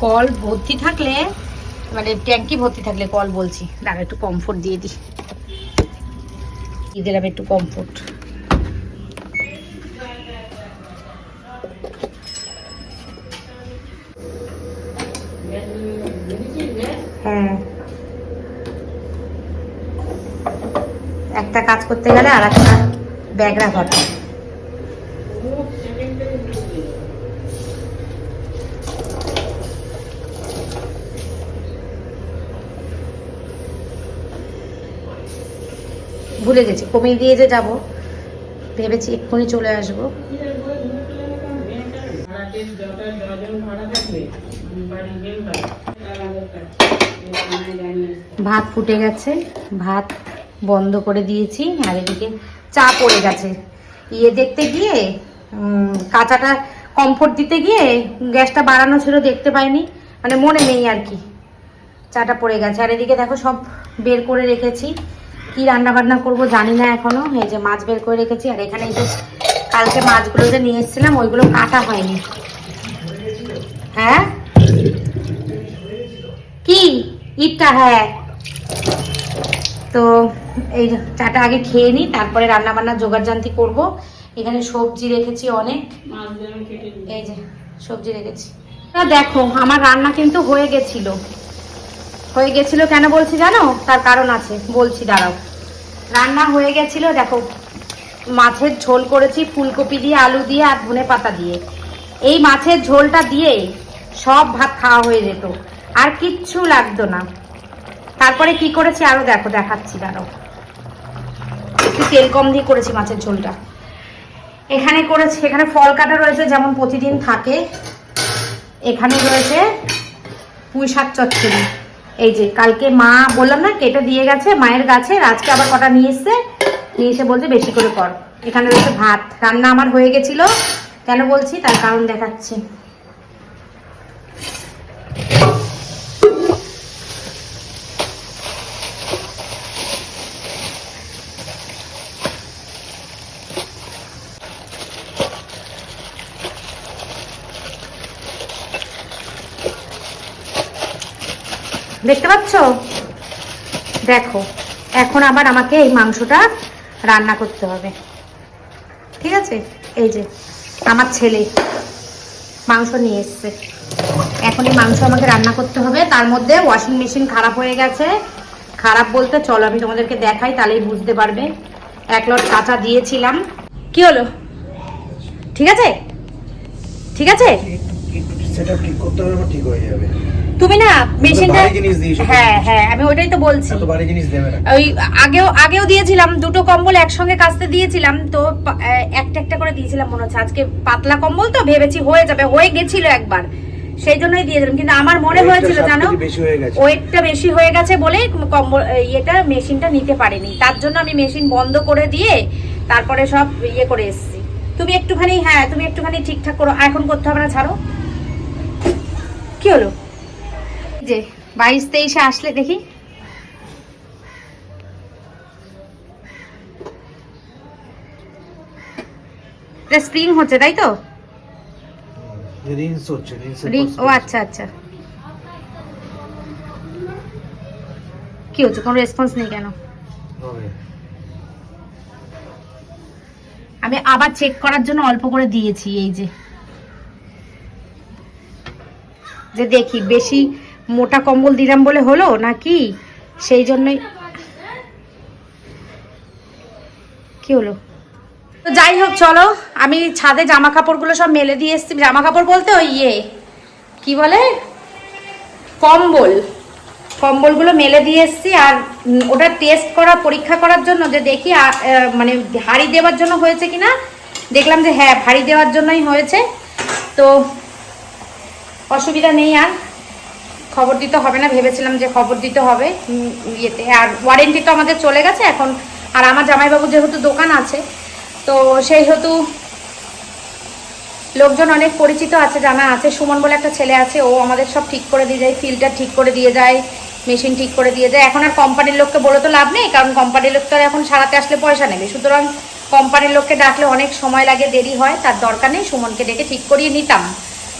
Call ভর্তি থাকলে মানে ট্যাঙ্কি ভর্তি থাকলে কল বলছি। দাঁড়া, একটু কমফোর্ট দিয়ে দিই। দিয়ে দিলাম একটু কমফোর্ট হ্যাঁ। একটা কাজ করতে গেলে আর একটা ব্যাগরা ঘটে ভুলে গেছি। কমিয়ে দিয়ে যে যাব, ভেবেছি এক্ষুনি চলে আসব। ভাত ফুটে গেছে, ভাত বন্ধ করে দিয়েছি, আর এদিকে চা পড়ে গেছে। ইয়ে দেখতে গিয়ে কাঁচাটা কমফোর্ট দিতে গিয়ে গ্যাসটা বাড়ানো ছিল, দেখতে পাইনি। মানে মনে নেই আর কি। চাটা পড়ে গেছে। আর এদিকে দেখো সব বের করে রেখেছি। কি রান্না বান্না করব জানি না এখনও। এই যে মাছ বের করে রেখেছি আর এখানে এই যে কালকে মাছগুলো যে নিয়ে এসেছিলাম ওইগুলো কাটা হয়নি। হ্যাঁ? কি? ইটটা হ্যাঁ। তো এই চাটা আগে খেয়ে নিই তারপরে রান্না বান্না জোগাড় জান্তি করব। এখানে সবজি রেখেছি অনেক। এই যে সবজি রেখেছি। দেখো আমার রান্না কিন্তু হয়ে গেছিল। হয়ে গেছিল কেন বলছি জানো? তার কারণ আছে। বলছি, দাঁড়াও। রান্না হয়ে গেছিল, দেখো, মাছের ঝোল করেছি, ফুলকপি দিয়ে, আলু দিয়ে আর ধনে পাতা দিয়ে। এই মাছের ঝোলটা দিয়ে সব ভাত খাওয়া হয়ে যেত। আর কিচ্ছু লাগতো না। তারপরে কি করেছি আরও দেখো, দেখাচ্ছি, দাঁড়াও। একটু তেল কম দিয়ে করেছি মাছের ঝোলটা। এখানে করেছি, এখানে ফল কাটা রয়েছে, যেমন প্রতিদিন থাকে। এখানে রয়েছে পুঁই শাক চচ্চড়ি। এই যে, কালকে মা বললাম না, কেটে দিয়ে গেছে, মায়ের গাছে আজকে আবার কটা নিয়ে এসছে? নিয়ে এসে বলছে বেশি করে কর। এখানে রয়েছে ভাত। রান্না আমার হয়ে গেছিল। কেন বলছি? তার কারণ দেখাচ্ছি। দেখতে পাচ্ছ? দেখো, এখন আবার আমাকে এই মাংসটা রান্না করতে হবে। ঠিক আছে? এই যে, আমার ছেলে মাংস নিয়ে এসছে। এখন এই মাংস আমাকে রান্না করতে হবে। তার মধ্যে ওয়াশিং মেশিন খারাপ হয়ে গেছে। খারাপ বলতে চলো, আমি তোমাদেরকে দেখাই, তাহলেই বুঝতে পারবে। এক লট কাঁচা দিয়েছিলাম। কি হলো? ঠিক আছে? ঠিক আছে? তুমি না মেশিনটা। হ্যাঁ হ্যাঁ আমি ওইটাই তো বলছি। ওই আগেও আগেও দিয়েছিলাম দুটো কম্বল একসঙ্গে কাচতে দিয়েছিলাম তো একটা একটা করে দিয়েছিলাম মনে হচ্ছে। আজকে পাতলা কম্বল তো ভেবেছি হয়ে যাবে হয়ে গেছিল একবার। সেই জন্যই দিয়েছিলাম কিন্তু আমার মনে হয়েছিল জানো। ওয়েটটা বেশি হয়ে গেছে বলে কম্বল ইয়েটা মেশিনটা নিতে পারিনি। তার জন্য আমি মেশিন বন্ধ করে দিয়ে তারপরে সব ইয়ে করে এসেছি। তুমি একটুখানি হ্যাঁ তুমি একটুখানি ঠিকঠাক করো। এখন করতে হবে না ছাড়ো। কি হলো? যে বাইশ তেইশে আসলে দেখি। স্প্রিং হচ্ছে তাই তো? রিংস হচ্ছে ও আচ্ছা আচ্ছা। কি হচ্ছে? কোনো রেসপন্স নেই কেন? আমি আবার চেক করার জন্য অল্প করে দিয়েছি এই যে। যে দেখি বেশি মোটা কম্বল দিলাম বলে হলো নাকি? সেই জন্যই। কি হলো? তো যাই হোক, চলো। আমি ছাদে জামা কাপড়গুলো সব মেলে দিয়ে এসেছি। জামা কাপড় বলতে ওই ইয়ে কি বলে? কম্বল। কম্বলগুলো মেলে দিয়ে এসেছি আর ওটা টেস্ট করা, পরীক্ষা করার জন্য যে দেখি মানে হাড়ি দেওয়ার জন্য হয়েছে কিনা দেখলাম যে হ্যাঁ ভারী দেওয়ার জন্যই হয়েছে। তো অসুবিধা নেই আর। খবর দিতে হবে না, ভেবেছিলাম যে খবর দিতে হবে ইয়েতে। আর ওয়ারেন্টি তো আমাদের চলে গেছে এখন। আর আমার জামাইবাবু যেহেতু দোকান আছে, তো সেই হেতু লোকজন অনেক পরিচিত আছে, জানা আছে। সুমন বলে একটা ছেলে আছে, ও আমাদের সব ঠিক করে দিয়ে যায়, ফিল্টার ঠিক করে দিয়ে যায়, মেশিন ঠিক করে দিয়ে যায়। এখন আর কোম্পানির লোককে বলে তো লাভ নেই, কারণ কোম্পানির লোক তো আর এখন সারাতে আসলে পয়সা নেবে। সুতরাং কোম্পানির লোককে ডাকলে অনেক সময় লাগে, দেরি হয়, তার দরকার নেই। সুমনকে ডেকে ঠিক করিয়ে নিতাম।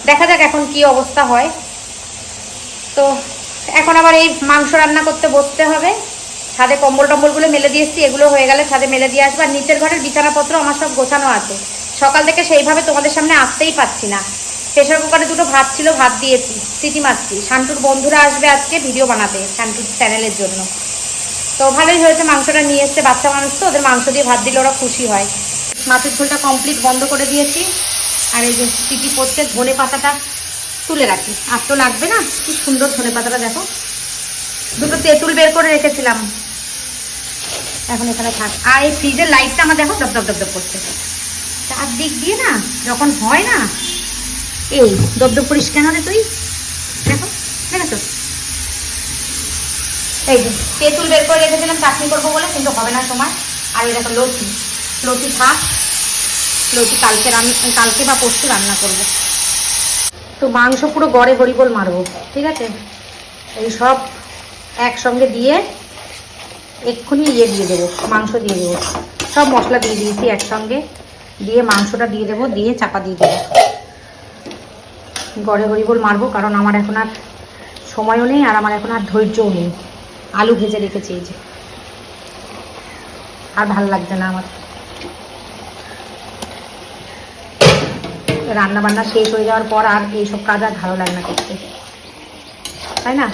দেখা যাক এখন কি অবস্থা হয়। তো এখন আবার এই মাংস রান্না করতে বসতে হবে। ছাদে কম্বল টম্বলগুলো মেলে দিয়ে এসেছি, এগুলো হয়ে গেলে ছাদে মেলে দিয়ে আসব। আর নিচের ঘরের বিছানাপত্র আমার সব গোছানো আছে। সকাল থেকে সেইভাবে তোমাদের সামনে আসতেই পাচ্ছি না। প্রেশার কুকারে দুটো ভাত ছিল, ভাত দিয়েছি, সিটি মারছি শান্তুর বন্ধুরা আসবে আজকে ভিডিও বানাতে শান্তুর চ্যানেলের জন্য। তো ভালোই হয়েছে, মাংসটা নিয়ে এসছে বাচ্চা মানুষ তো, ওদের মাংস দিয়ে ভাত দিলে ওরা খুশি হয়। মাছের ঝোলটা কমপ্লিট বন্ধ করে দিয়েছি। আর এই যে সিটি পড়ছে ধনে পাতাটা তুলে রাখি। আর তো লাগবে না? কি সুন্দর ধনে পাতাটা দেখো। দুটো তেঁতুল বের করে রেখেছিলাম। এখন এখানে থাক। আর এই ফ্রিজের লাইটটা আমার দেখো, দপ দপ দপ দপ করছে। চারদিক দিয়ে না, যখন হয় না, এই দপ দপ করিস কেন রে তুই? দেখো, দেখেছ? এই যে, তেঁতুল বের করে রেখেছিলাম, চাটনি করব বলে, কিন্তু হবে না সময় আর এই দেখো লতি। লতি থাক। লতি কালকে রান্না কালকে বা পরশু রান্না করব। তো মাংস পুরো গড়ে হরিবোল মারবো, ঠিক আছে? এই সব একসঙ্গে দিয়ে এক্ষুনি ইয়ে দিয়ে দেবো, মাংস দিয়ে দেবো। সব মশলা দিয়ে দিয়েছি একসঙ্গে, দিয়ে মাংসটা দিয়ে দেবো, দিয়ে চাপা দিয়ে দেবো। গড়ে হরিবোল মারবো, কারণ আমার এখন আর সময়ও নেই, আর আমার এখন আর ধৈর্যও নেই। আলু ভেজে রেখেছি এই যে। আর ভালো লাগছে না আমার। রান্না বান্না শেষ হয়ে যাওয়ার পর আর এইসব কাজ আর ভালো লাগে না করতে তাই না?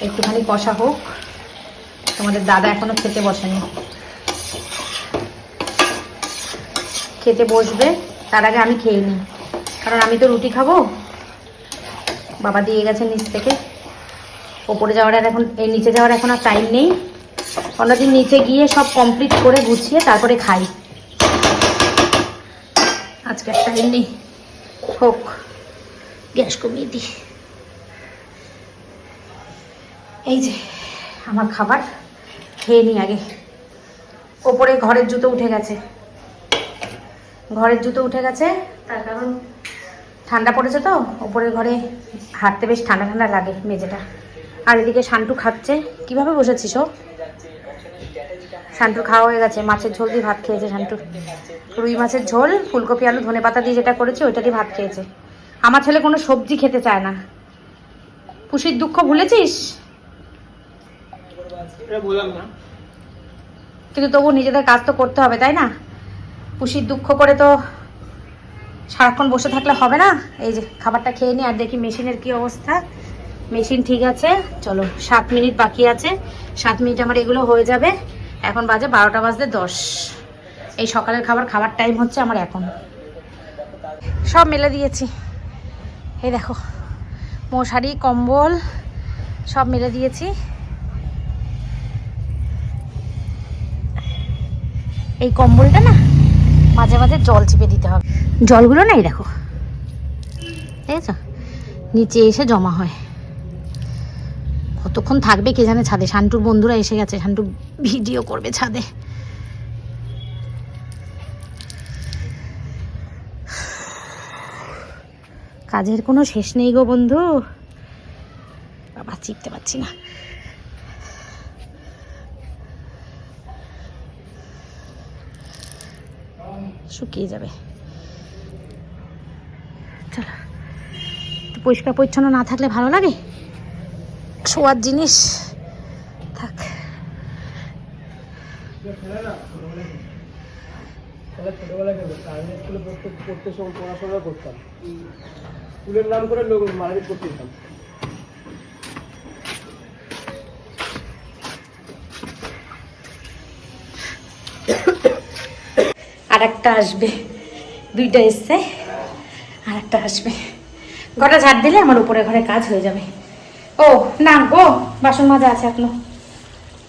একটুখানি কষা হোক। তোমাদের দাদা এখনও খেতে বসেনি। খেতে বসবে, তার আগে আমি খেয়ে নিই। কারণ আমি তো রুটি খাব। বাবা দিয়ে গেছে নিচ থেকে। ওপরে যাওয়ার আর এখন এই নিচে যাওয়ার এখন আর টাইম নেই। অন্যদিন নিচে গিয়ে সব কমপ্লিট করে গুছিয়ে তারপরে খাই। আজকে টাইম নেই। হোক, গ্যাস কমিয়ে দিই। এই যে, আমার খাবার খেয়ে নিই আগে। ওপরে ঘরের জুতো উঠে গেছে। ঘরের জুতো উঠে গেছে, তার কারণ ঠান্ডা পড়েছে তো, ওপরের ঘরে হাঁটতে বেশ ঠান্ডা ঠান্ডা লাগে মেঝেটা। আর এদিকে শান্টু খাচ্ছে। কীভাবে বসেছিস ও? শান্টুর খাওয়া হয়ে গেছে মাছের ঝোল দিয়ে ভাত খেয়েছে শান্টু। রুই মাছের ঝোল ফুলকপি আলু ধনে পাতা দিয়ে যেটা করেছি ওইটা দিয়ে ভাত খেয়েছে। আমার ছেলে কোনো সবজি খেতে চায় না। পুষির দুঃখ ভুলেছিস? কিন্তু তবু নিজেদের কাজ তো করতে হবে তাই না? পুষির দুঃখ করে তো সারাক্ষণ বসে থাকলে হবে না? এই যে খাবারটা খেয়ে নিই আর দেখি মেশিনের কি অবস্থা। মেশিন ঠিক আছে চলো সাত মিনিট বাকি আছে। সাত মিনিট আমার এগুলো হয়ে যাবে। এখন বাজে বারোটা বাজতে দশ। এই সকালের খাবার খাবার টাইম হচ্ছে আমার এখন। সব মেলে দিয়েছি। এই দেখো, মশারি, কম্বল, সব মেলে দিয়েছি। এই কম্বলটা না, মাঝে মাঝে জল চিপে দিতে হবে। জলগুলো না এই দেখো, দেখেছ? নিচে এসে জমা হয়। কতক্ষণ থাকবে কে জানে ছাদে? শান্টুর বন্ধুরা এসে গেছে। শান্টু ভিডিও করবে ছাদে। কাজের কোনো শেষ নেই গো বন্ধু। বাবা চিপতে পারছি না। শুকিয়ে যাবে। চলো। পরিষ্কার পরিচ্ছন্ন না থাকলে ভালো লাগে? শোয়ার জিনিস। থাক। ছোটবেলায় স্কুলে পড়তে পড়তে সময় পড়াশোনা করতাম। স্কুলের নাম করে লোক করতে আর একটা আসবে। দুইটা এসছে। আর একটা আসবে। ঘরটা ঝাড় দিলে আমার উপরে ঘরে কাজ হয়ে যাবে। ও না গো বাসন মাজা আছে এখনও।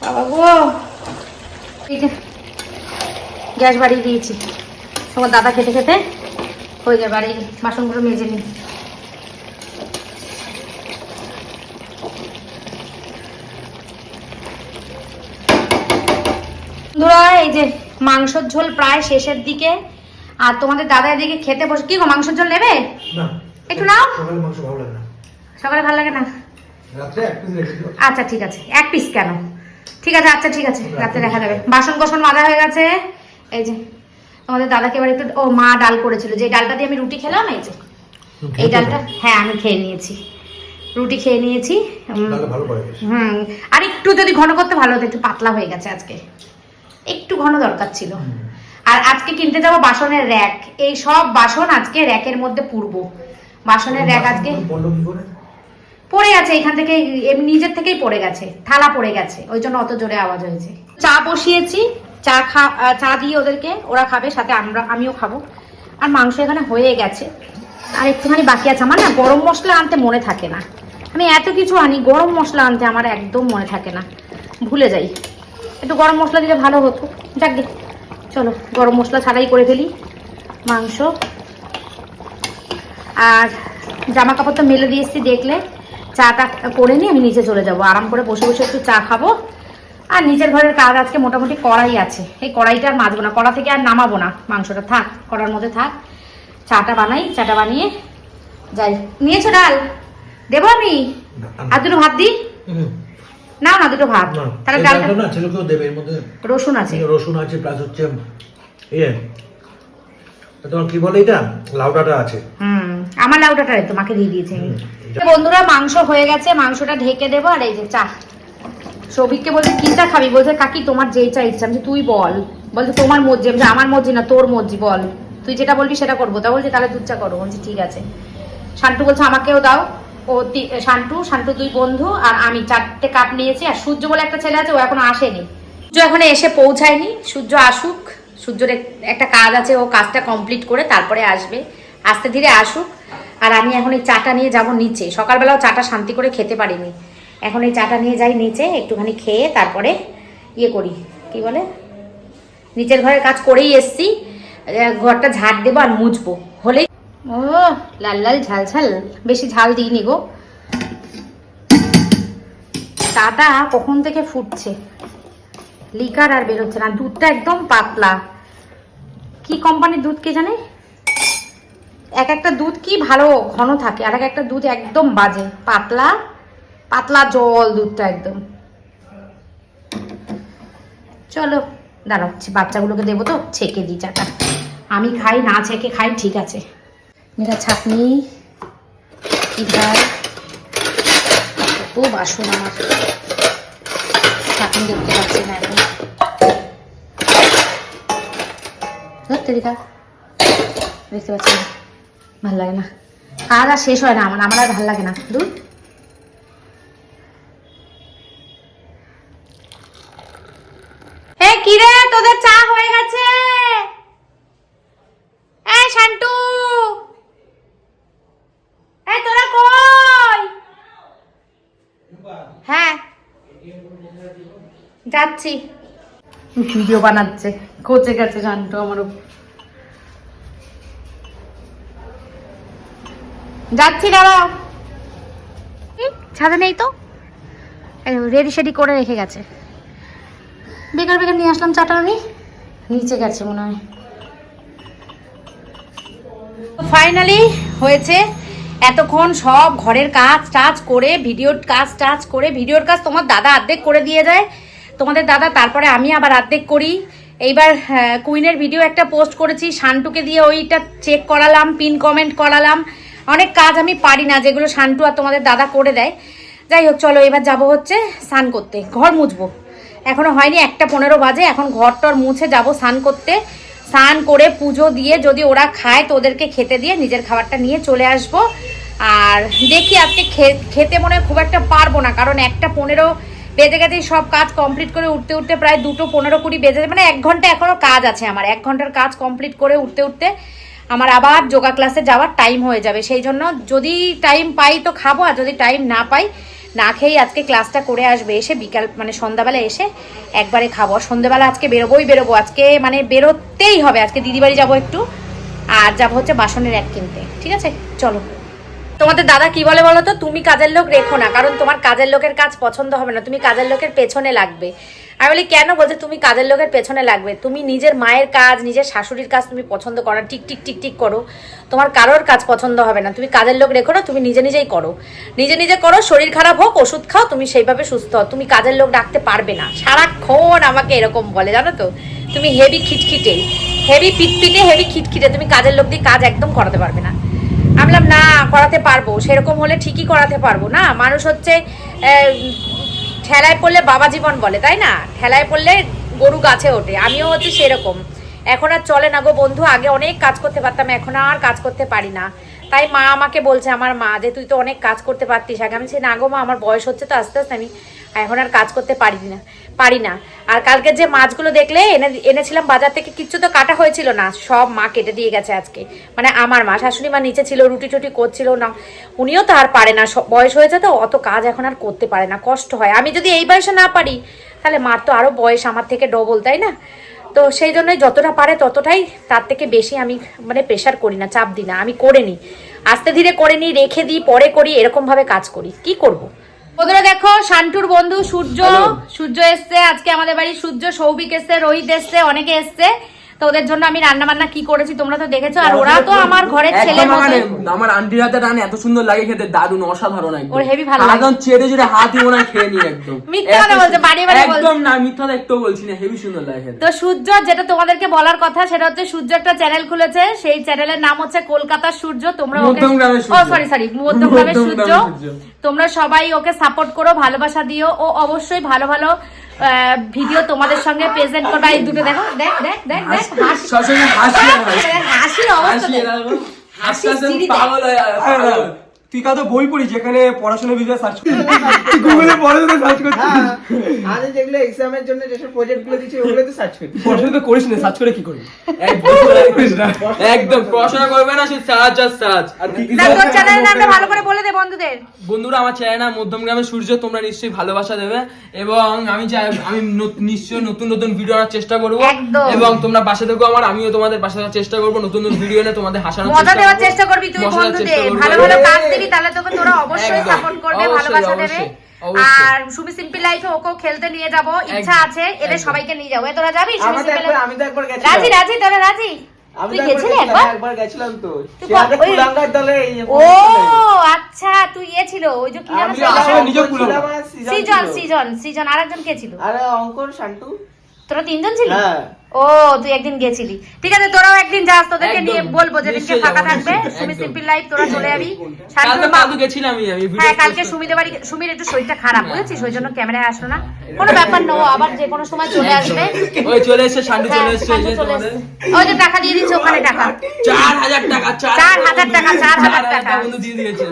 বাবা গো। গ্যাস বাড়িয়ে দিয়েছি। তোমার দাদা খেতে খেতে হয়ে যাবে আর এই বাসনগুলো মেজে নিই বন্ধুরা এই যে মাংসর ঝোল প্রায় শেষের দিকে। আর তোমাদের দাদা এদিকে খেতে বসে কি গো মাংসর ঝোল নেবে? না একটু নাও। সকালে ভালো লাগে না। সকালে ভালো লাগে না? আচ্ছা ঠিক আছে। এক পিস কেন? ঠিক আছে আচ্ছা ঠিক আছে। রাতে দেখা যাবে। বাসন কোসন মাজা হয়ে গেছে? এই যে তোমাদের দাদাকে এবার একটু ও মা ডাল করেছিল। যে ডালটা দিয়ে আমি রুটি খেলাম এই যে এই ডালটা হ্যাঁ আমি খেয়ে নিয়েছি। রুটি খেয়ে নিয়েছি। হুম আর একটু যদি ঘন করতে ভালো হতো একটু পাতলা হয়ে গেছে আজকে। একটু ঘন দরকার ছিল। আর আজকে কিনতে যাব বাসনের র্যাক। এই সব বাসন আজকে র্যাকের মধ্যে পুরবো। বাসনের র্যাক আজকে পড়ে গেছে, এখান থেকে নিজের থেকেই পড়ে গেছে, থালা পড়ে গেছে, ওই জন্য অত জোরে আওয়াজ হয়েছে। চা বসিয়েছি, চা খা চা দিয়ে ওদেরকে, ওরা খাবে, সাথে আমরা, আমিও খাব। আর মাংস এখানে হয়ে গেছে। আর একটুখানি বাকি আছে, আমার না গরম মশলা আনতে মনে থাকে না। আমি এত কিছু আনি, গরম মশলা আনতে আমার একদম মনে থাকে না। ভুলে যাই। একটু গরম মশলা দিলে ভালো হতো। যাক চলো, গরম মশলা ছাড়াই করে ফেলি। মাংস। আর জামা কাপড় তো মেলে দিয়ে এসছি দেখলে। চাটা করে নিয়ে আমি নিচে চলে যাব। আরাম করে বসে বসে একটু চা খাব। আর নিচের ঘরের কাজ আজকে মোটামুটি কড়াই আছে। এই কড়াইটা আর মাজবো না। কড়া থেকে আর নামাবো না। মাংসটা থাক কড়ার মধ্যে থাক। চাটা বানাই চাটা বানিয়ে যাই। নিয়েছো ডাল? দেবো আমি? আর দুটো ভাত দিই? নাও না দুটো ভাত। তাহলে ডালটা না রসুন আছে। রসুন আছে প্লাস হচ্ছে ইয়ে তোমার কি বলে এটা? লাউডাটা আছে। হুম আমার লাউটাটা তোমাকে দিয়ে দিয়েছি আমি। বন্ধুরা মাংস হয়ে গেছে মাংসটা ঢেকে দেবো আর এই যে চা। সৌভিককে বলছে খাবি? বলছে কাকি তোমার যেই চা ইচ্ছা। আমি তুই বল। বলছে তোমার মর্জি। আমি আমার মর্জি না তোর মর্জি বল। তুই যেটা বলবি সেটা করব। তা বলছে তাহলে দুধ চা করো। বলছি ঠিক আছে। শান্টু বলছে আমাকেও দাও। ও শান্টু শান্টু দুই বন্ধু আর আমি চারটে কাপ নিয়েছি আর সূর্য বলে একটা ছেলে আছে ও এখনও আসেনি। সূর্য এখনও এসে পৌঁছায়নি। সূর্য আসুক। সূর্যর এক- একটা কাজ আছে, ও কাজটা কমপ্লিট করে তারপরে আসবে। আস্তে ধীরে আসুক। আর আমি এখন এই চাটা নিয়ে যাব নিচে। সকালবেলাও চাটা শান্তি করে খেতে পারিনি। এখন এই চাটা নিয়ে যাই নিচে, একটুখানি খেয়ে তারপরে ইয়ে করি। কি বলে? নিচের ঘরের কাজ করেই এসছি। ঘরটা ঝাড় দেবো আর মুছবো। হলেই ও, লাল লাল ঝাল ঝাল। বেশি ঝাল দিইনি গো। চাটা কখন থেকে ফুটছে? লিকার আর বেরোচ্ছে না। দুধটা একদম পাতলা। কি কোম্পানির দুধ কে জানে? এক একটা দুধ কি ভালো ঘন থাকে, আর এক একটা দুধ একদম বাজে, পাতলা পাতলা জল দুধটা একদম। চলো দাঁড়াচ্ছি বাচ্চাগুলোকে দেবো তো, ছেঁকে দিই, চাটা। আমি খাই, না ছেঁকে খাই, ঠিক আছে। মেরা ছাকনি ইধার ও বাসন আমার। ছাকনি দেখতে পাচ্ছি না। দেখতে পাচ্ছি না লাগে না। কাজ আর শেষ হয় না, আমার আমার ভালো লাগে না। কিরে তোদের চা হয়ে গেছে। এই শান্টু। এই তোরা কই? হ্যাঁ। যাচ্ছি। ভিডিও বানাচ্ছে। কোচে গেছে শান্টু আমার। যাচ্ছি দাঁড়া ছাদে নেই তো? রেডি সেডি করে রেখে গেছে। বেকার বেকার নিয়ে আসলাম চাটা আমি। নিচে গেছে মনে হয়। ফাইনালি হয়েছে। এতক্ষণ সব ঘরের কাজ টাজ করে ভিডিওর কাজ টাজ করে ভিডিওর কাজ তোমার দাদা অর্ধেক করে দিয়ে যায়। তোমাদের দাদা তারপরে আমি আবার অর্ধেক করি। এইবার হ্যাঁ, কুইনের ভিডিও একটা পোস্ট করেছি শান্টুকে দিয়ে ওইটা চেক করালাম পিন কমেন্ট করালাম। অনেক কাজ আমি পারি না যেগুলো শান্টু আর তোমাদের দাদা করে দেয়। যাই হোক চলো এবার যাব হচ্ছে স্নান করতে। ঘর মুছবো। এখনও হয়নি একটা পনেরো বাজে এখন ঘর টর মুছে যাব স্নান করতে। স্নান করে পুজো দিয়ে যদি ওরা খায় তো ওদেরকে খেতে দিয়ে নিজের খাবারটা নিয়ে চলে আসব। আর দেখি আজকে খেতে মনে খুব একটা পারব না কারণ একটা পনেরো বেজে গেছে সব কাজ কমপ্লিট করে উঠতে উঠতে প্রায় দুটো পনেরো কুড়ি বেজে। মানে এক ঘণ্টা এখনও কাজ আছে আমার। এক ঘণ্টার কাজ কমপ্লিট করে উঠতে উঠতে আমার আবার যোগা ক্লাসে যাওয়ার টাইম হয়ে যাবে। সেই জন্য যদি টাইম পাই তো খাব, আর যদি টাইম না পাই, না খেয়েই আজকে ক্লাসটা করে আসবে। এসে বিকাল মানে সন্ধ্যাবেলা এসে একবারে খাব। আর সন্ধ্যাবেলা আজকে বেরোবোই বেরোবো। আজকে মানে বেরোতেই হবে। আজকে দিদি বাড়ি যাব একটু, আর যাব হচ্ছে বাসনের এক কিনতে। ঠিক আছে? চলো। তোমাদের দাদা কি বলে বলো তো? তুমি কাজের লোক রেখো না কারণ তোমার কাজের লোকের কাজ পছন্দ হবে না। তুমি কাজের লোকের পেছনে লাগবে। আমি বলি কেন বলছে তুমি কাজের লোকের পেছনে লাগবে? তুমি নিজের মায়ের কাজ নিজের শাশুড়ির কাজ তুমি পছন্দ করো না, টিক টিক টিক টিক করো। তোমার কারোর কাজ পছন্দ হবে না। তুমি কাজের লোক রেখো না তুমি নিজে নিজেই করো। নিজে নিজে করো শরীর খারাপ হোক ওষুধ খাও তুমি সেইভাবে সুস্থ হও। তুমি কাজের লোক ডাকতে পারবে না। সারাক্ষণ আমাকে এরকম বলে জানো তো? তুমি হেভি খিটখিটে হেভি পিটপিটে হেভি খিটখিটে তুমি কাজের লোক দিয়ে কাজ একদম করাতে পারবে না। আমি বললাম না, করাতে পারব। সেরকম হলে ঠিকই করাতে পারব, না? মানুষ হচ্ছে ঠেলায় পড়লে বাবা জীবন বলে, তাই না? ঠেলায় পড়লে গরু গাছে ওঠে, আমিও হচ্ছে সেরকম। এখন আর চলে না গো বন্ধু, আগে অনেক কাজ করতে পারতাম, এখন আর কাজ করতে পারি না। তাই মা আমাকে বলছে আমার মা যে তুই তো অনেক কাজ করতে পারতিস। আগে আমি বলছি, না গো মা আমার বয়স হচ্ছে তো আস্তে আস্তে আমি এখন আর কাজ করতে পারি না পারি না। আর কালকে যে মাছগুলো দেখলে এনে এনেছিলাম বাজার থেকে কিচ্ছু তো কাটা হয়েছিল না সব মা কেটে দিয়ে গেছে আজকে। মানে আমার মা শাশুড়ি মা নিচে ছিল রুটি টুটি করছিল না উনিও তো আর পারে না বয়স হয়েছে তো অত কাজ এখন আর করতে পারে না কষ্ট হয়। আমি যদি এই বয়সে না পারি তাহলে মার তো আরও বয়স আমার থেকে ডবল তাই না? তো সেই জন্যই যতটা পারে ততটাই তার থেকে বেশি আমি মানে প্রেশার করি না চাপ দিই না আমি করে নিই। আস্তে ধীরে করে নিই রেখে দিই পরে করি এরকমভাবে কাজ করি। কি করব? বন্ধুরা দেখো শান্টুর বন্ধু সূর্য সূর্য এসছে আজকে আমাদের বাড়ি সূর্য সৌভিক এসছে রোহিত এসছে অনেকে এসছে। তো ওদের জন্য আমি রান্না বান্না কি করেছি তোমরা তো দেখেছ আর ওরা তো আমার ঘরের ছেলে একদম আমার আন্টির হাতে রান এত সুন্দর লাগে খেতে দারুণ অসাধারণ একদম। ওর heavy ভালো লাগে। একদম হাতই মনে হয় খেয়ে নি একদম। মিথ্যা কথা বলছে, সু- বাড়িয়ে বাড়িয়ে একদম না মিথ্যা একটু বলছি না হেভি সুন্দর লাগে তো সূর্য যেটা তোমাদেরকে বলার কথা সেটা হচ্ছে সূর্য একটা চ্যানেল খুলেছে সেই চ্যানেলের নাম হচ্ছে কলকাতার সূর্য তোমরা ওকে ও সরি সরি মধ্যমগ্রামের সূর্য। তোমরা সবাই ওকে সাপোর্ট করো ভালোবাসা দিও ও অবশ্যই ভালো ভালো ভিডিও তোমাদের সঙ্গে প্রেজেন্ট করব। এই দুটো দেখো দেখ দেখ দেখ দেখ হাসি হাসি। হাসি। অবস্থা। পাগল তুই কত বই পড়ি যেখানে পড়াশোনা বিষয়ে সার্চ করি। গুগলে পড়াশোনা সার্চ করছিস হ্যাঁ যেগুলো এক্সামের জন্য যেসব প্রজেক্টগুলো দিচ্ছে ওগুলো তো সার্চ করি। পড়াশোনা তো করিস না সার্চ করে কি করবি? একদম পড়াশোনা করবে না শুধু সাজ আর সাজ আর কি কি তোর চ্যানেলের নামটা ভালো করে বলে দে বন্ধুদের। বন্ধুরা আমার চ্যানেল নাম মধ্যমগ্রামের সূর্য তোমরা নিশ্চয়ই ভালোবাসা দেবে। এবং আমি চাই আমি নিশ্চয়ই নতুন নতুন ভিডিও আনার চেষ্টা করব। এবং তোমরা পাশে থেকো আমার আমিও তোমাদের পাশে থাকার চেষ্টা করব। নতুন নতুন ভিডিও এনে তোমাদের হাসানোর মজা দেওয়ার চেষ্টা করবি তুই বন্ধুদের। ভালো ভালো কাজ দিবি তাহলে তোকে তোরা অবশ্যই সাপোর্ট করবে ভালোবাসা দেবে। আর সুমি সিম্পল লাইফে ওকেও খেলতে নিয়ে যাব ইচ্ছা আছে এদের সবাইকে নিয়ে যাব। এ তোরা যাবি? সুমি আমি তো সিম্পল একবার আমি তো একবার গেছিলাম। রাজি রাজি তোরা রাজি? তুই গেছিলি একবার? একবার গেছিলাম তো। সে আগে কুলাঙ্গার দলে ও আচ্ছা তুই ইয়ে ছিল ওই যে কি নাম? আসলে কুলাঙ্গা। আর সৃজন সৃজন। সৃজন সৃজন আরেকজন কে ছিল? আরে অঙ্কন শান্টু। তোরা তিনজন ছিলি? হ্যাঁ। ও তুই একদিন গেছিলি। ঠিক আছে তোরাও একদিন যাস তোদেরকে নিয়ে বলব যেদিনকে ফাঁকা থাকবে। সুমি সিম্পল লাইফ তোরা চলে যাবি। হ্যাঁ কালকে সুমিদের বাড়ি সুমির একটু শরীরটা খারাপ বুঝেছিস? ওই জন্য ক্যামেরায় আসলো না। কোনো ব্যাপার না আবার যে কোনো সময় চলে আসবে। ওই চলে হ্যাঁ, চলে এসেছে। ওই যে টাকা দিয়ে দিচ্ছে ওখানে টাকা। চার হাজার টাকা চার হাজার টাকা, চার হাজার টাকা। বন্ধু দিয়ে দিয়েছে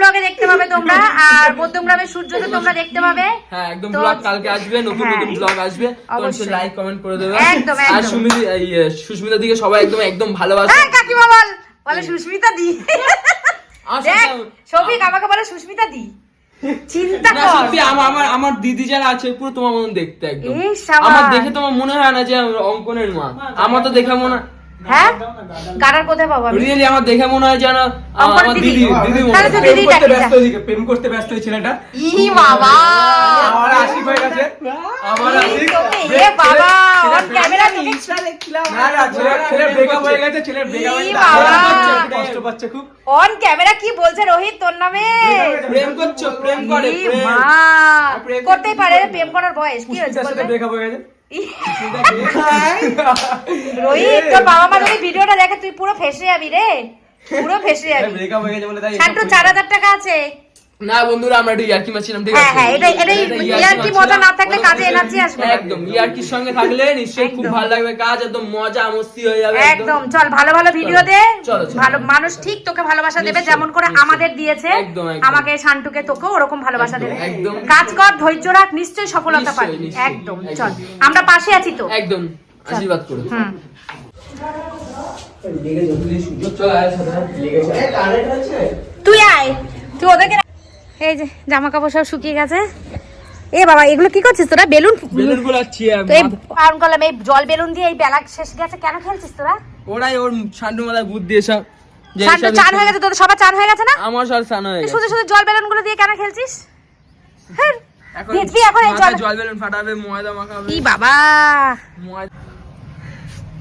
ব্লগে দেখতে পাবে তোমরা আর মধ্যমগ্রামের সূর্যতে তোমরা দেখতে পাবে। হ্যাঁ একদম ব্লগ কালকে আসবে নতুন হ্যাঁ। নতুন ব্লগ আসবে। তোমরা লাইক কমেন্ট করে দেবে। একদম, আর সুস্মিতা সুমিতি এই, এ, দিকে সবাই একদম একদম ভালোবাসে। হ্যাঁ কাকিমা বল বলে সুস্মিতা দি। সৌভিক আমাকে বলে সুস্মিতা দি। চিন্তা না কর। সত্যি আমার আমার আমার দিদি যারা আছে পুরো তোমার মতন দেখতে একদম। আমার দেখে তোমার মনে হয় না যে অঙ্কনের মা। আমার তো দেখে মনে হ্যাঁ? গাড়ার কোথায় পাবো আমি? রিয়েলি আমার দেখে মনে হয় যেন আমার দিদি? দিদি দিদি তাহলে তো প্রেম দিদিটা করতে কি ব্যস্ত প্রেম করতে ব্যস্ত ওই ছেলেটা। ই বাবা! আমার আশিক হয়ে গেছে আমার আশিক এ বাবা! অন ক্যামেরা দেখছিলাম না না ছেলে ছেলে ব্রেকআপ হয়ে গেছে ছেলের ব্রেকআপ ই হয়ে বাবা। গেছে কষ্ট পাচ্ছে খুব। অন ক্যামেরা কি বলছে রোহিত তোর নামে? প্রেম করছ প্রেম করে প্রেম। করতেই পারে প্রেম করার বয়স। কি হয়েছে? ব্রেকআপ হয়ে গেছে। রোহিত তোর বাবা মা যদি ভিডিওটা দেখে তুই পুরো ফেসে যাবি রে। পুরো ফেসে যাবি। ব্রেকআপ হয়ে চার হাজার টাকা আছে। না বন্ধুরা আমরা একটু ইয়ার্কি মারছিলাম ঠিক হ্যাঁ আছে? হ্যাঁ এটা এটা ইয়ার্কি মজা না থাকলে কাজে এনার্জি আসবে। একদম ইয়ার্কির সঙ্গে থাকলে নিশ্চয়ই খুব ভালো লাগবে কাজ একদম মজা মস্তি হয়ে যাবে একদম। চল ভালো ভালো ভিডিও দে। ভালো মানুষ ঠিক তোকে ভালোবাসা দেবে যেমন করে আমাদের দিয়েছে। আমাকে শান্তুকে তোকেও ওরকম ভালোবাসা দেবে। একদম। কাজ কর ধৈর্য রাখ নিশ্চয়ই সফলতা পাবি। একদম। চল আমরা পাশে আছি তো। একদম আশীর্বাদ করো। হুম। তুই আয় তুই ওদেরকে এই যে জামা কাপড় সব শুকিয়ে গেছে। এ বাবা এগুলো কি করছিস তোরা? বেলুন বেলুন গুলাচ্ছি এই কারণ করলাম এই জল বেলুন দিয়ে এই বেলা শেষ গেছে কেন খেলছিস তোরা? ওরাই ওর মাথায় বুদ্ধি এসব চান হয়ে গেছে তোদের সবার চান হয়ে গেছে না? আমার সব স্নান হয়ে গেছে। শুধু শুধু জল বেলুনগুলো দিয়ে কেন খেলছিস? হ্যাঁ ভিজবি এখন এই জল জল বেলুন ফাটাবে ময়দা মাখাবে। ই বাবা?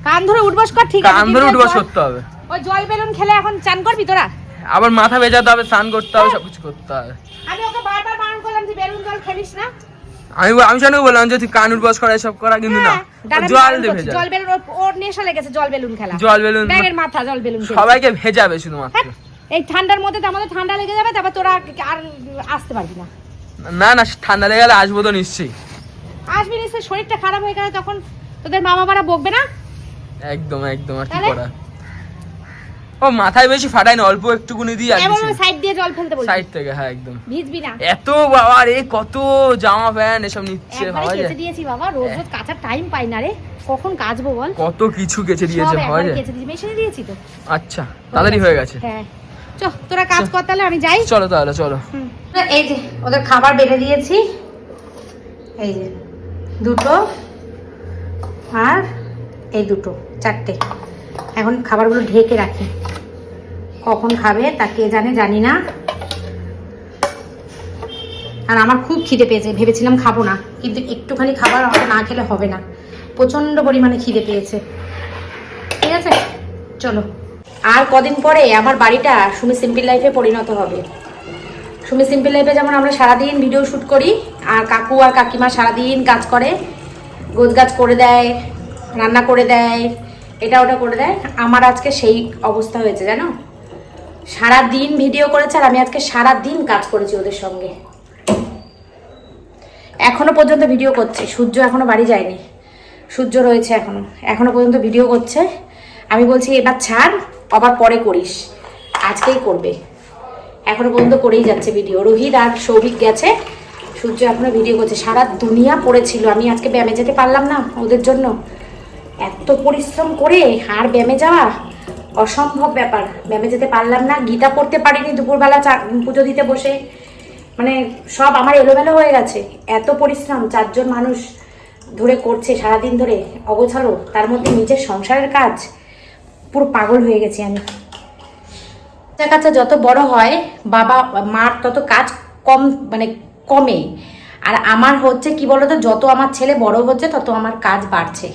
কান ধরে উঠবস কর ঠিক আছে কান ধরে উঠবস করতে হবে। ওই জল বেলুন খেলে এখন চান করবি তোরা? আবার মাথা ভেজাতে হবে স্নান করতে হবে সবকিছু করতে হবে। আমি ওকে বারবার বারণ করলাম যে বেলুন জল খেলিস না। আমি আমি বললাম যে তুই কান উঠবস করা কিন্তু না। হ্যাঁ, জল দিয়ে ভেজা। জল বেলুন ওর- নেশা লেগেছে জল বেলুন খেলা। জল বেলুন ব্যাগের মাথা জল বেলুন সবাইকে ভেজাবে শুধুমাত্র। হ্যাঁ, এই ঠান্ডার মধ্যে তো আমাদের ঠান্ডা লেগে যাবে তারপর তোরা আর আসতে পারবি না। না না ঠান্ডা লেগে গেলে আসব তো নিশ্চয়ই। আসবি নিশ্চয় শরীরটা খারাপ হয়ে গেলে তখন তোদের মা বাবারা বকবে না? একদম একদম আর কি করা? ও মাথায় বেশি ফাটাই না অল্প একটুকুনি দিয়ে আর এমন সাইড দিয়ে জল ফেলতে বলবি সাইড থেকে হ্যাঁ একদম। ভিজবি না। এত বাবা রে কত জামা প্যান্ট এসব নিচ্ছে ভাবা কেচে দিয়েছি বাবা রোজ রোজ কাচার টাইম পাই না রে। কখন কাচবো বল? কত কিছু কেচে দিয়েছে ভাবা যায় কেচে দিয়েছি মেশিনে দিয়েছি তো। আচ্ছা তাড়াতাড়ি হয়ে গেছে। হ্যাঁ। চ তোরা কাজ কর তাহলে আমি যাই। চলো তাহলে চলো। এই যে ওদের খাবার বেড়ে দিয়েছি। এই যে দুটো আর এই দুটো চারটে। এখন খাবারগুলো ঢেকে রাখি। কখন খাবে তা কে জানে, জানি না। আর আমার খুব খিদে পেয়েছে, ভেবেছিলাম খাব না। কিন্তু একটুখানি খাবার আমাকে না খেলে হবে না। প্রচণ্ড পরিমাণে খিদে পেয়েছে। ঠিক আছে? চলো। আর কদিন পরে আমার বাড়িটা সুমি সিম্পল লাইফে পরিণত হবে। সুমি সিম্পল লাইফে যেমন আমরা সারাদিন ভিডিও শ্যুট করি, আর কাকু আর কাকিমা সারাদিন কাজ করে গোছ গাছ করে দেয়, রান্না করে দেয় এটা ওটা করে দেয়। আমার আজকে সেই অবস্থা হয়েছে, জানো? সারা দিন ভিডিও করেছে আর আমি আজকে সারা দিন কাজ করেছি ওদের সঙ্গে। এখনও পর্যন্ত ভিডিও করছে। সূর্য এখনও বাড়ি যায়নি। সূর্য রয়েছে এখনও। এখনও পর্যন্ত ভিডিও করছে। আমি বলছি, এবার ছাড়, আবার পরে করিস। আজকেই করবে। এখনও পর্যন্ত করেই যাচ্ছে ভিডিও রোহিত আর সৌভিক গেছে। সূর্য এখনও ভিডিও করছে। সারা দুনিয়া পড়েছিল। আমি আজকে ব্যায়ামে যেতে পারলাম না ওদের জন্য। এত পরিশ্রম করে আর ব্যায়ামে যাওয়া অসম্ভব ব্যাপার। ব্যায়ামে যেতে পারলাম না, গীতা পড়তে পারিনি দুপুরবেলা চা পুজো দিতে বসে। মানে সব আমার এলোমেলো হয়ে গেছে। এত পরিশ্রম চারজন মানুষ ধরে করছে সারাদিন ধরে, অগোছালো। তার মধ্যে নিজের সংসারের কাজ পুরো পাগল হয়ে গেছি আমি। বাচ্চা কাচ্চা যত বড় হয়, বাবা, মার তত কাজ কম মানে কমে। আর আমার হচ্ছে কি বলতো, যত আমার ছেলে বড় হচ্ছে, তত আমার কাজ বাড়ছে।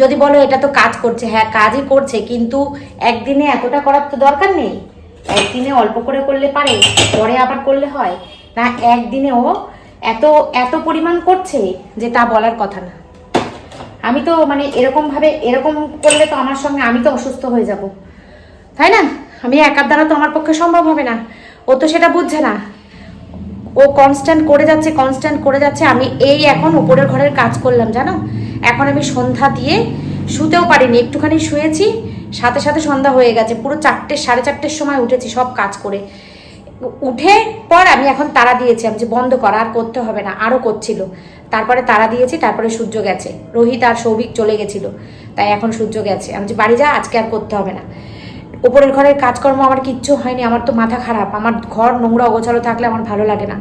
যদি বলো এটা তো কাজ করছে হ্যাঁ কাজই করছে, কিন্তু একদিনে এতটা করার তো দরকার নেই। একদিনে অল্প করে করলে পারে, পরে আবার করলে হয়। না, একদিনে ও এত এত পরিমাণ করছে যে তা বলার কথা না। আমি তো মানে এরকম ভাবে এরকম করলে তো আমার সঙ্গে আমি তো অসুস্থ হয়ে যাব। তাই না? আমি একার দ্বারা তো আমার পক্ষে সম্ভব হবে না। ও তো সেটা বুঝছে না। ও কনস্ট্যান্ট করে যাচ্ছে কনস্ট্যান্ট করে যাচ্ছে, আমি এই এখন উপরের ঘরের কাজ করলাম, জানো? এখন আমি সন্ধ্যা দিয়ে শুতেও পারিনি, একটুখানি শুয়েছি, সাথে সাথে সন্ধ্যা হয়ে গেছে, পুরো চারটে, সাড়ে চারটের সময় উঠেছি সব কাজ করে। উঠে পর আমি এখন তারা দিয়েছি, আমি যে বন্ধ করা, আর করতে হবে না, আরও করছিল। তারপরে তারা দিয়েছি, তারপরে সূর্য গেছে। রোহিত আর সৌভিক চলে গেছিল, তাই এখন সূর্য গেছে। আমি যে বাড়ি যা, আজকে আর করতে হবে না। উপরের ঘরের কাজকর্ম আমার কিচ্ছু হয়নি, আমার তো মাথা খারাপ, আমার ঘর নোংরা অগোছালো থাকলে আমার ভালো লাগে না।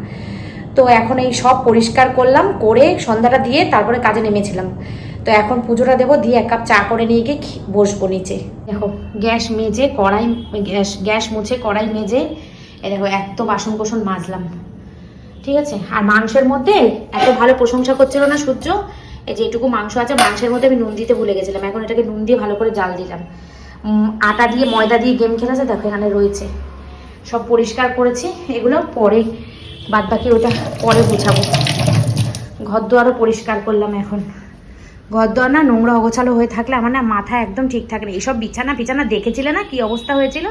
তো এখন এই সব পরিষ্কার করলাম, করে সন্ধ্যাটা দিয়ে তারপরে কাজে নেমেছিলাম। তো এখন পুজোটা দেবো, দিয়ে এক কাপ চা করে নিয়ে গিয়ে বসবো নিচে। দেখো, গ্যাস মেজে, কড়াই গ্যাস গ্যাস মুছে, কড়াই মেজে এ দেখো, এত বাসন কোসন মাজলাম। ঠিক আছে? আর মাংসের মধ্যে এত ভালো প্রশংসা করছিল না সূর্য? এই যে এটুকু মাংস আছে, মাংসের মধ্যে আমি নুন দিতে ভুলে গেছিলাম। এখন এটাকে নুন দিয়ে ভালো করে জাল দিলাম। আটা দিয়ে, ময়দা দিয়ে গেম খেলেছে, দেখো এখানে রয়েছে। সব পরিষ্কার করেছি, এগুলো পরে বাদ বাকি ওটা পরে গুছাবো। ঘর দুয়ারও পরিষ্কার করলাম এখন। ঘর দুয়ার না নোংরা, অগোছালো হয়ে থাকলে আমার না মাথা একদম ঠিক থাকে না। এইসব বিছানা ফিছানা দেখেছিলে না কি অবস্থা হয়েছিল?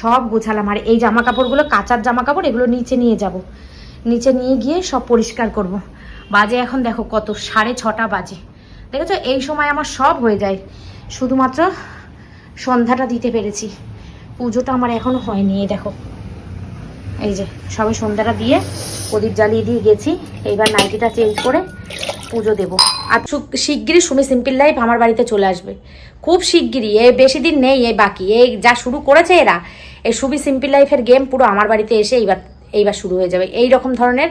সব গুছালাম। আর এই জামা কাপড়গুলো কাঁচার জামা কাপড় এগুলো নিচে নিয়ে যাব। নিচে নিয়ে গিয়ে সব পরিষ্কার করব। বাজে এখন দেখো কত, সাড়ে ছটা বাজে। দেখেছ? এই সময় আমার সব হয়ে যায়। শুধুমাত্র সন্ধ্যাটা দিতে পেরেছি। পুজোটা আমার এখনও হয়নি, এই দেখো। এই যে, সবে সন্ধ্যাটা দিয়ে প্রদীপ জ্বালিয়ে দিয়ে গেছি, এইবার নাইটিটা চেঞ্জ করে পুজো দেবো। আর শিগগিরই সুমি সিম্পল লাইফ আমার বাড়িতে চলে আসবে। খুব শিগগিরই এই বেশি দিন নেই এই বাকি। এই যা শুরু করেছে এরা, এই সুমি সিম্পল লাইফের গেম পুরো আমার বাড়িতে এসে এইবার এইবার শুরু হয়ে যাবে। এই রকম ধরনের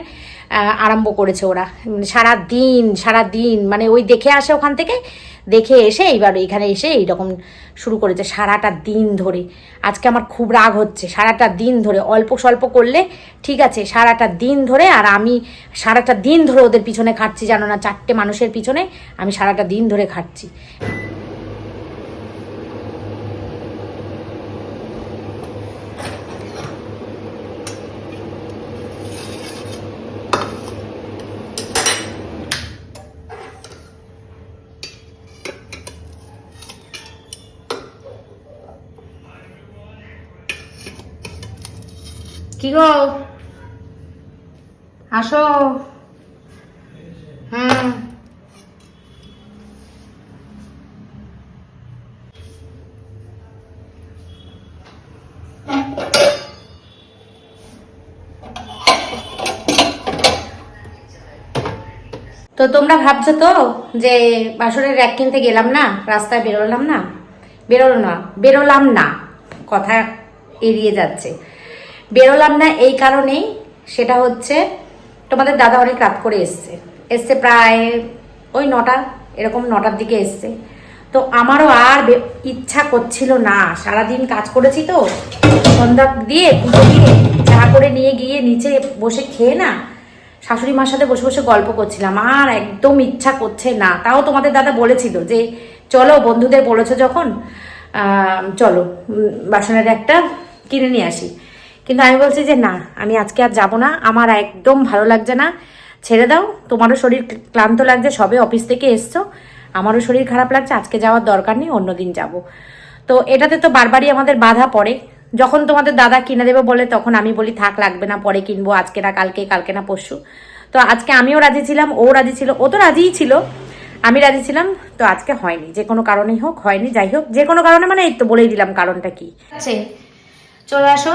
আরম্ভ করেছে ওরা। মানে সারা দিন সারা দিন মানে ওই দেখে আসে ওখান থেকে, দেখে এসে এইবার এখানে এসে এইরকম শুরু করেছে সারাটা দিন ধরে। আজকে আমার খুব রাগ হচ্ছে, সারাটা দিন ধরে, অল্প স্বল্প করলে ঠিক আছে, সারাটা দিন ধরে আর আমি সারাটা দিন ধরে ওদের পিছনে খাটছি, জানো না, চারটে মানুষের পিছনে আমি সারাটা দিন ধরে খাটছি। গো। আসো। হুম তো তোমরা ভাবছ তো যে বাসনের র্যাক কিনতে গেলাম না, রাস্তায় বেরোলাম না? বেরোলো না, বেরোলাম না। কথা এড়িয়ে যাচ্ছে। বেরোলাম না এই কারণেই, সেটা হচ্ছে তোমাদের দাদা অনেক রাত করে এসছে। এসছে প্রায় ওই নটা, এরকম নটার দিকে এসছে। তো আমারও আর ইচ্ছা করছিল না। সারাদিন কাজ করেছি তো, সন্ধ্যা দিয়ে পুজো দিয়ে চা করে নিয়ে গিয়ে নিচে বসে খেয়ে না শাশুড়ি মার সাথে বসে বসে গল্প করছিলাম। আর একদম ইচ্ছা করছে না। তাও তোমাদের দাদা বলেছিল যে, চলো বন্ধুদের বলেছ যখন চলো বাসনের একটা কিনে নিয়ে আসি। কিন্তু আমি বলছি যে না, আমি আজকে আর যাব না। আমার একদম ভালো লাগছে না। ছেড়ে দাও, তোমারও শরীর ক্লান্ত লাগছে, সবে অফিস থেকে এসছো। আমারও শরীর খারাপ লাগছে, আজকে যাওয়ার দরকার নেই, অন্যদিন যাব। তো এটাতে তো বারবারই আমাদের বাধা পড়ে। যখন তোমাদের দাদা কিনে দেবে বলে, তখন আমি বলি, থাক, লাগবে না, পরে কিনবো, আজকে না, কালকে কালকে না, পরশু। তো আজকে আমিও রাজি ছিলাম, ও রাজি ছিল, ও তো রাজিই ছিল। আমি রাজি ছিলাম, তো আজকে হয়নি, যে কোনো কারণেই হোক, হয়নি, যাই হোক, যে কোনো কারণে মানে এই তো বলেই দিলাম কারণটা কি। আচ্ছা চলে আসো।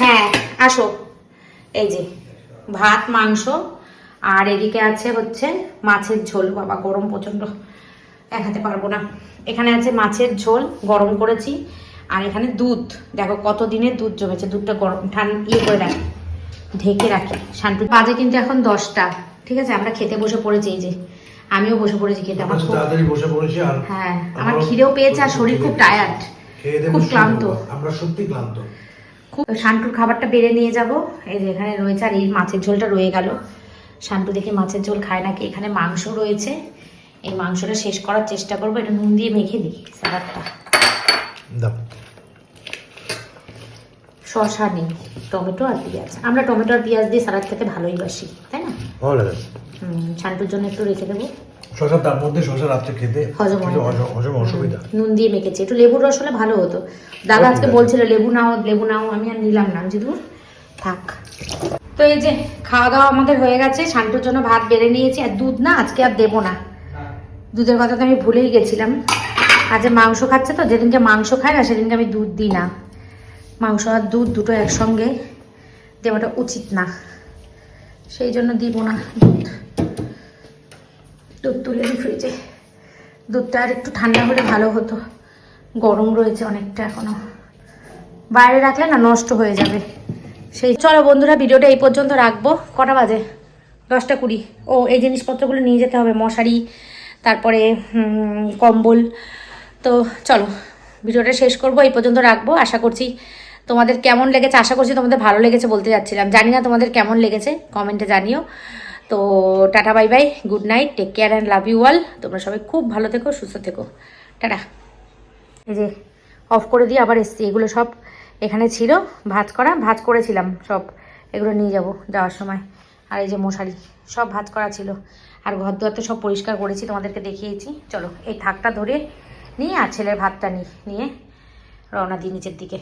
হ্যাঁ আসো। এই যে ভাত মাংস আর এদিকে আছে হচ্ছে মাছের ঝোল। বাবা গরম প্রচণ্ড। দেখাতে পারব না। এখানে আছে মাছের ঝোল গরম করেছি। আর এখানে দুধ। দেখো কত দিনের দুধ জমেছে। দুধটা গরম ঠান ইয়ে করে রাখি। ঢেকে রাখি। শান্তি বাজে কিন্তু এখন দশটা। ঠিক আছে আমরা খেতে বসে পড়েছি এই যে। আমিও বসে পড়েছি খেতে আমার খুব বসে পড়েছি হ্যাঁ আমার খিদেও পেয়েছে আর শরীর খুব টায়ার্ড খেয়ে খুব ক্লান্ত। আমরা সত্যি ক্লান্ত। খুব শান্তুর খাবারটা বেড়ে নিয়ে যাব। এই যে এখানে রয়েছে আর এই মাছের ঝোলটা রয়ে গেল। শান্তু দেখে মাছের ঝোল খায় নাকি? এখানে মাংস রয়েছে। এই মাংসটা শেষ করার চেষ্টা করব। এটা নুন দিয়ে মেখে দিই স্যালাডটা। শসা নেই টমেটো আর পেঁয়াজ। আমরা টমেটো আর পেঁয়াজ দিয়ে স্যালাড খেতে ভালোই বাসি তাই না? শান্তুর জন্য একটু রেখে দেবো। শশা তার মধ্যে শশা রাত্রে খেতে হজম অসুবিধা। নুন দিয়ে মেখেছি। একটু লেবুর রস হলে ভালো হতো। দাদা আজকে বলছিল লেবু নাও লেবু নাও। আমি আর নিলাম না। যে দূর থাক। তো এই যে খাওয়া দাওয়া আমাদের হয়ে গেছে। শান্তুর জন্য ভাত বেড়ে নিয়েছি। আর দুধ না আজকে আর দেবো না। দুধের কথা তো আমি ভুলেই গেছিলাম। আজ মাংস খাচ্ছে তো যেদিনকে মাংস খায় না সেদিনকে আমি দুধ দিই না। মাংস আর দুধ দুটো একসঙ্গে দেওয়াটা উচিত না। সেই জন্য দিব না দুধ। দুধ তুলে দিই ফ্রিজে দুধটা আর একটু ঠান্ডা হলে ভালো হতো। গরম রয়েছে অনেকটা এখনও। বাইরে রাখলে না নষ্ট হয়ে যাবে। সেই চলো বন্ধুরা, ভিডিওটা এই পর্যন্ত রাখব। কটা বাজে? দশটা কুড়ি। ও, এই জিনিসপত্রগুলো নিয়ে যেতে হবে। মশারি, তারপরে কম্বল। তো চলো, ভিডিওটা শেষ করব, এই পর্যন্ত রাখব। আশা করছি তোমাদের কেমন লেগেছে? আশা করছি তোমাদের ভালো লেগেছে বলতে যাচ্ছিলাম। জানি না তোমাদের কেমন লেগেছে, কমেন্টে জানিও। তো ta-ta, bye bye, good night, take care and love you all. তোমরা সবাই খুব ভালো থেকো, সুস্থ থেকো। টাটা। এই যে, অফ করে দিয়ে আবার এসছি, এগুলো সব এখানে ছিল ভাজ করা ভাজ করেছিলাম সব। এগুলো নিয়ে যাব যাওয়ার সময়। আর এই যে মশারি, সব ভাজ করা ছিল। আর ঘর দুয়ার তো সব পরিষ্কার করেছি, তোমাদেরকে দেখিয়েছি। চলো, এই থাকটা ধরে নিয়ে আর ছেলের ভাতটা নিই নিয়ে রওনা দিই নিচের দিকে।